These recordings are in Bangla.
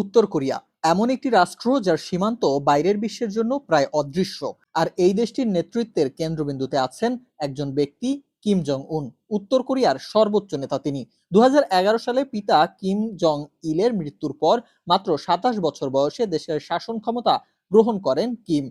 উত্তর কোরিয়া, এমন একটি রাষ্ট্র যার সীমান্ত বাইরের বিশ্বের জন্য প্রায় অদৃশ্য। আর এই দেশটির নেতৃত্বের কেন্দ্রবিন্দুতে আছেন একজন ব্যক্তি, কিম জং উন উত্তর কোরিয়ার সর্বোচ্চ নেতা তিনি। দু সালে পিতা কিম জং ইলের মৃত্যুর পর মাত্র সাতাশ বছর বয়সে দেশের শাসন ক্ষমতা গ্রহণ করেন কিম।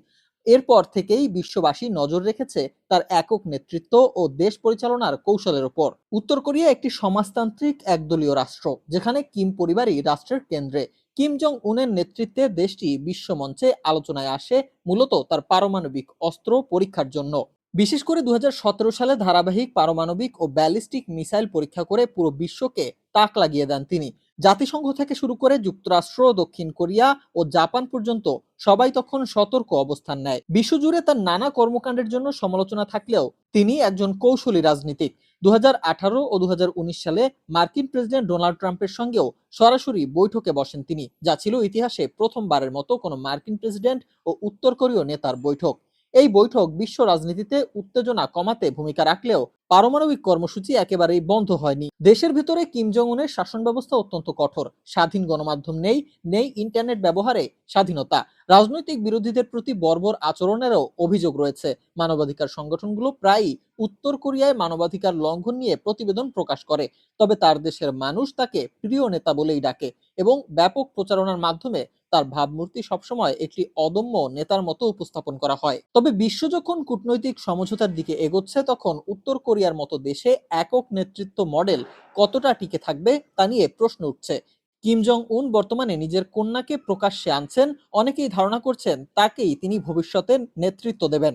এরপর থেকেই বিশ্ববাসী নজর রেখেছে তার একক নেতৃত্ব ও দেশ পরিচালনার কৌশলের উপর উত্তর কোরিয়া একটি সমাজতান্ত্রিক একদলীয় রাষ্ট্র, যেখানে কিম পরিবারই রাষ্ট্রের কেন্দ্রে। কিম জং উনের নেতৃত্বে দেশটি বিশ্বমঞ্চে আলোচনায় আসে, মূলত তার পারমাণবিক অস্ত্র পরীক্ষার জন্য। বিশেষ করে দু হাজার সতেরো সালে ধারাবাহিক পারমাণবিক ও ব্যালিস্টিক মিসাইল পরীক্ষা করে পুরো বিশ্বকে তাক লাগিয়ে দেন তিনি। জাতিসংঘ থেকে শুরু করে যুক্তরাষ্ট্র, দক্ষিণ কোরিয়া ও জাপান পর্যন্ত সবাই তখন সতর্ক অবস্থান নেয়। বিশ্বজুড়ে তার নানা কর্মকাণ্ডের জন্য সমালোচনা থাকলেও তিনি একজন কৌশলী রাজনীতিক। দু হাজার আঠারো ও দু হাজার উনিশ সালে মার্কিন প্রেসিডেন্ট ডোনাল্ড ট্রাম্পের সঙ্গেও সরাসরি বৈঠকে বসেন তিনি, যা ছিল ইতিহাসে প্রথমবারের মতো কোনো মার্কিন প্রেসিডেন্ট ও উত্তর কোরীয় নেতার বৈঠক। এই বৈঠক বিশ্ব রাজনীতিতে উত্তেজনা কমাতে ভূমিকা রাখলেও পারমাণবিক কর্মসূচি একেবারেই বন্ধ হয়নি। দেশের ভেতরে কিম জং উনের শাসন ব্যবস্থা অত্যন্ত কঠোর। স্বাধীন গণমাধ্যম নেই নেই ইন্টারনেট ব্যবহারে স্বাধীনতা। রাজনৈতিক বিরোধীদের প্রতি বর্বর আচরণেরও অভিযোগ রয়েছে। মানবাধিকার সংগঠনগুলো প্রায়ই উত্তর কোরিয়ায় মানবাধিকার লঙ্ঘন নিয়ে প্রতিবেদন প্রকাশ করে, তবে তার দেশের মানুষ তাকে প্রিয় নেতা বলেই ডাকে এবং ব্যাপক প্রচারণার মাধ্যমে তার ভাবমূর্তি সবসময় একটি অদম্য নেতার মতো উপস্থাপন করা হয়। তবে বিশ্ব যখন কূটনৈতিক সমঝোতার দিকে এগোচ্ছে, তখন উত্তর কোরিয়ার মতো দেশে একক নেতৃত্ব মডেল কতটা টিকে থাকবে তা নিয়ে প্রশ্ন উঠছে। কিম জং উন বর্তমানে নিজের কন্যাকে প্রকাশ্যে আনছেন, অনেকেই ধারণা করছেন তাকেই তিনি ভবিষ্যতের নেতৃত্ব দেবেন।